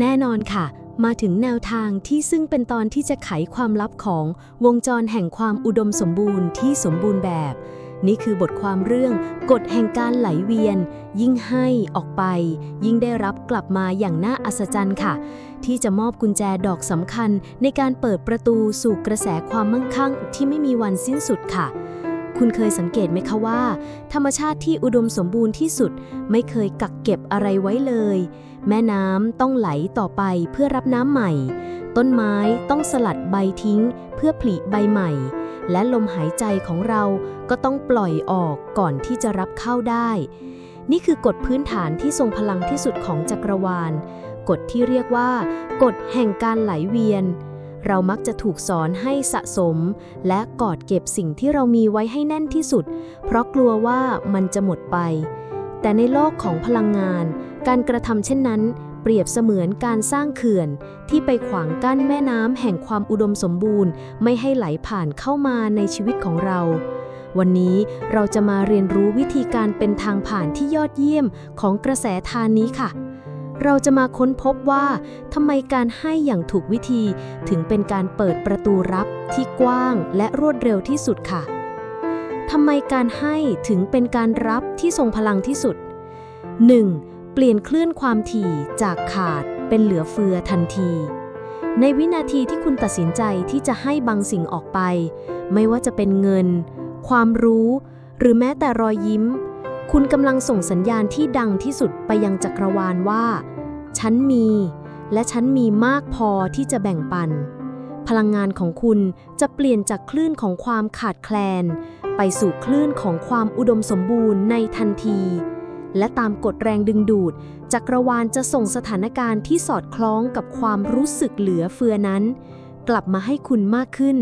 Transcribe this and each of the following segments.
แน่นอนค่ะ มาถึงแนวทางที่ซึ่งเป็นตอนที่จะไขความลับของวงจรแห่งความอุดมสมบูรณ์ที่สมบูรณ์แบบ นี่คือบทความเรื่องกฎแห่งการไหลเวียน ยิ่งให้ออกไป ยิ่งได้รับกลับมาอย่างน่าอัศจรรย์ค่ะ ที่จะมอบกุญแจดอกสำคัญในการเปิดประตูสู่กระแสความมั่งคั่งที่ไม่มีวันสิ้นสุดค่ะ คุณเคยสังเกตไหมคะว่า ธรรมชาติที่อุดมสมบูรณ์ที่สุด ไม่เคยกักเก็บอะไรไว้เลย แม่น้ำต้องไหลต่อไปเพื่อรับน้ำใหม่ ต้นไม้ต้องสลัดใบทิ้ง เพื่อผลิใบใหม่ และลมหายใจของเราก็ต้องปล่อยออกก่อนที่จะรับเข้าได้ นี่คือกฎพื้นฐานที่ทรงพลังที่สุดของจักรวาล กฎที่เรียกว่า กฎแห่งการไหลเวียน เรามักจะถูกสอนให้สะสม และกอดเก็บสิ่งที่เรามีไว้ให้แน่นที่สุด เพราะกลัวว่ามันจะหมดไป แต่ในโลกของพลังงาน การกระทำเช่นนั้น เปรียบเสมือนการสร้างเขื่อน ที่ไปขวางกั้นแม่น้ำแห่งความอุดมสมบูรณ์ ไม่ให้ไหลผ่านเข้ามาในชีวิตของเราวันนี้เราจะมาเรียนรู้วิธีการเป็นทางผ่านที่ยอดเยี่ยมของกระแสทานนี้ค่ะ เราจะมาค้นพบว่าทำไมการให้อย่างถูกวิธีถึงเป็นการเปิดประตูรับที่กว้างและรวดเร็วที่สุดค่ะทำไมการให้ถึงเป็นการรับที่ทรงพลังที่สุด 1. เปลี่ยนคลื่นความถี่จากขาดเป็นเหลือเฟือทันที ในวินาทีที่คุณตัดสินใจที่จะให้บางสิ่งออกไป ไม่ว่าจะเป็นเงิน ความรู้ หรือแม้แต่รอยยิ้ม คุณกำลังส่งสัญญาณที่ดังที่สุดไปยังจักรวาลว่า ฉันมี และฉันมีมากพอที่จะแบ่งปัน พลังงานของคุณจะเปลี่ยนจากคลื่นของความขาดแคลน ไปสู่คลื่นของความอุดมสมบูรณ์ในทันที และตามกฎแรงดึงดูด จักรวาลจะส่งสถานการณ์ที่สอดคล้องกับความรู้สึกเหลือเฟือนั้น กลับมาให้คุณมากขึ้น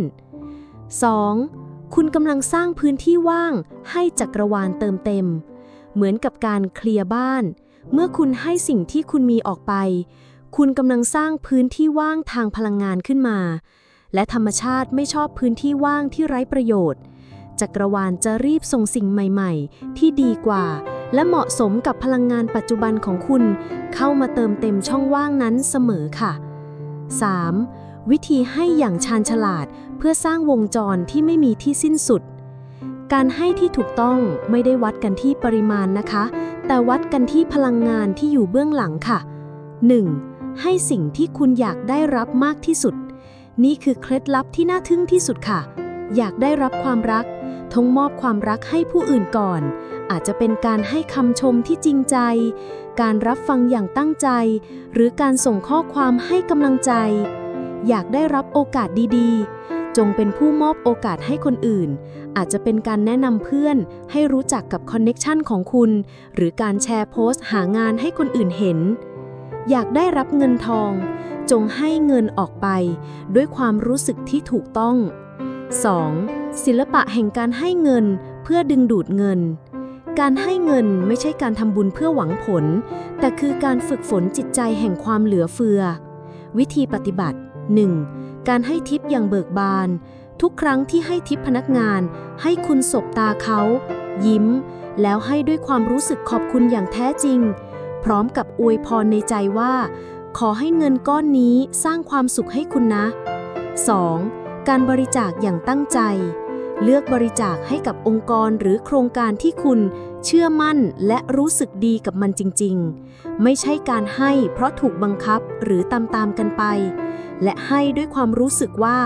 2. คุณกำลังสร้างพื้นที่ว่างให้จักรวาลเติมเต็ม เหมือนกับการเคลียร์บ้าน เมื่อคุณให้สิ่งที่คุณมีออกไป คุณกำลังสร้างพื้นที่ว่างทางพลังงานขึ้นมา และธรรมชาติไม่ชอบพื้นที่ว่างที่ไร้ประโยชน์ จักรวาลจะรีบส่งสิ่งใหม่ๆ ที่ดีกว่า และเหมาะสมกับพลังงานปัจจุบันของคุณ เข้ามาเติมเต็มช่องว่างนั้นเสมอค่ะ 3. วิธีให้อย่างชาญฉลาดเพื่อสร้างวงจรที่ไม่มีที่สิ้นสุด การให้ที่ถูกต้องไม่ได้วัดกันที่ปริมาณนะคะ แต่วัดกันที่พลังงานที่อยู่เบื้องหลังค่ะ 1. ให้สิ่งที่คุณอยากได้รับมากที่สุด นี่คือเคล็ดลับที่น่าทึ่งที่สุดค่ะ อยากได้รับความรักทงมอบความรักให้ผู้อื่นก่อน อาจจะเป็นการให้คำชมที่จริงใจ การรับฟังอย่างตั้งใจ หรือการส่งข้อความให้กำลังใจ อยากได้รับโอกาสดีๆ จงเป็นผู้มอบโอกาสให้คนอื่น อาจจะเป็นการแนะนำเพื่อนให้รู้จักกับคอนเน็กชันของคุณ หรือการแชร์โพสต์หางานให้คนอื่นเห็น อยากได้รับเงินทอง จงให้เงินออกไป ด้วยความรู้สึกที่ถูกต้อง 2. ศิลปะแห่งการให้เงินเพื่อดึงดูดเงิน การให้เงินไม่ใช่การทำบุญเพื่อหวังผล แต่คือการฝึกฝนจิตใจแห่งความเหลือเฟือ วิธีปฏิบัติ 1. การให้ทิปอย่างเบิกบาน ทุกครั้งที่ให้ทิปพนักงาน ให้คุณสบตาเขา ยิ้ม แล้วให้ด้วยความรู้สึกขอบคุณอย่างแท้จริง พร้อมกับอวยพรในใจว่า ขอให้เงินก้อนนี้สร้างความสุขให้คุณนะ 2. การบริจาคอย่างตั้งใจ เลือกบริจาคให้กับองค์กรหรือโครงการที่คุณเชื่อมั่นและรู้สึกดีกับมันจริง ๆ ไม่ใช่การให้เพราะถูกบังคับหรือตามๆกันไป และให้ด้วยความรู้สึกว่า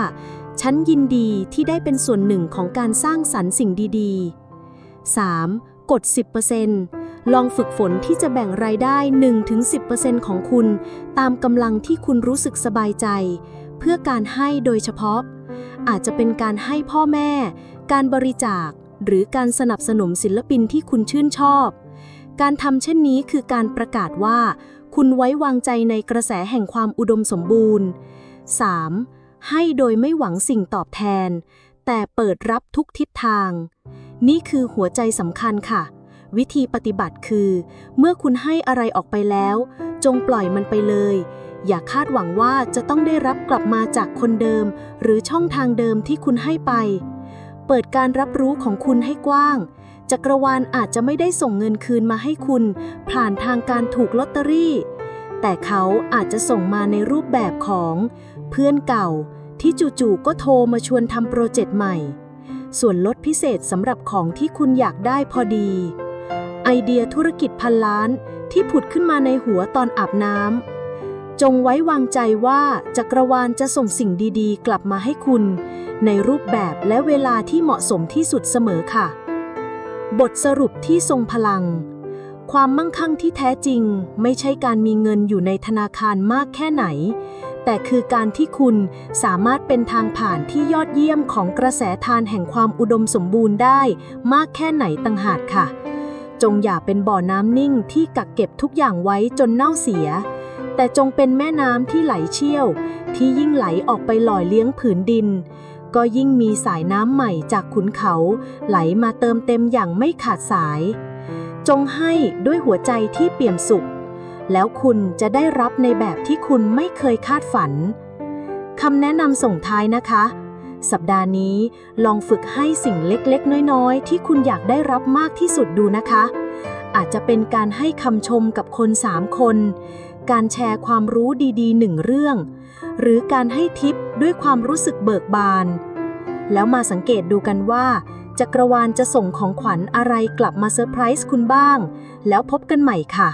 ฉันยินดีที่ได้เป็นส่วนหนึ่งของการสร้างสรรค์สิ่งดีๆ 3. กด 10%ลองฝึกฝนที่จะแบ่งรายได้ 1-10%ของคุณ ตามกำลังที่คุณรู้สึกสบายใจ เพื่อการให้โดยเฉพาะ อาจจะเป็นการให้พ่อแม่ การบริจาค หรือการสนับสนุนศิลปินที่คุณชื่นชอบ การทำเช่นนี้คือการประกาศว่าคุณไว้วางใจในกระแสแห่งความอุดมสมบูรณ์ 3. ให้โดยไม่หวังสิ่งตอบแทน แต่เปิดรับทุกทิศทาง นี่คือหัวใจสำคัญค่ะ วิธีปฏิบัติคือ เมื่อคุณให้อะไรออกไปแล้ว จงปล่อยมันไปเลย อย่าคาดหวังว่าจะต้องได้รับกลับมาจากคนเดิม หรือช่องทางเดิมที่คุณให้ไป เปิดการรับรู้ของคุณให้กว้างจักรวาลอาจจะไม่ได้ส่งเงินคืนมาให้คุณ ผ่านทางการถูกลอตเตอรี่แแต่เขาอาจจะส่งมาในรูปแบบของ เพื่อนเก่าที่จู่ๆก็โทรมาชวนทำโปรเจกต์ใหม่ ส่วนลดพิเศษสำหรับของที่คุณอยากได้พอดี ไอเดียธุรกิจพันล้านที่ผุดขึ้นมาในหัวตอนอาบน้ำจงไว้วางใจว่าจักรวาลจะส่งสิ่งดีๆ กลับมาให้คุณ ในรูปแบบและเวลาที่เหมาะสมที่สุดเสมอค่ะ บทสรุปที่ทรงพลัง ความมั่งคั่งที่แท้จริง ไม่ใช่การมีเงินอยู่ในธนาคารมากแค่ไหน แต่คือการที่คุณสามารถเป็นทางผ่านที่ยอดเยี่ยมของกระแสทานแห่งความอุดมสมบูรณ์ได้ มากแค่ไหนต่างหากค่ะ จงอย่าเป็นบ่อน้ำนิ่งที่กักเก็บทุกอย่างไว้จนเน่าเสีย แต่จงเป็นแม่น้ำที่ไหลเชี่ยว ที่ยิ่งไหลออกไปหล่อเลี้ยงผืนดิน ก็ยิ่งมีสายน้ำใหม่จากขุนเขา ไหลมาเติมเต็มอย่างไม่ขาดสาย จงให้ด้วยหัวใจที่เปี่ยมสุข แล้วคุณจะได้รับในแบบที่คุณไม่เคยคาดฝันคำแนะนำส่งท้ายนะคะ สัปดาห์นี้ลองฝึกให้สิ่งเล็กๆ น้อยๆ ที่คุณอยากได้รับมากที่สุดดูนะคะ อาจจะเป็นการให้คำชมกับคนสามคน การแชร์ความรู้ดีๆหนึ่งเรื่อง หรือการให้ทิปด้วยความรู้สึกเบิกบาน แล้วมาสังเกตดูกันว่าจักรวาลจะส่งของขวัญอะไรกลับมาเซอร์ไพรส์คุณบ้าง แล้วพบกันใหม่ค่ะ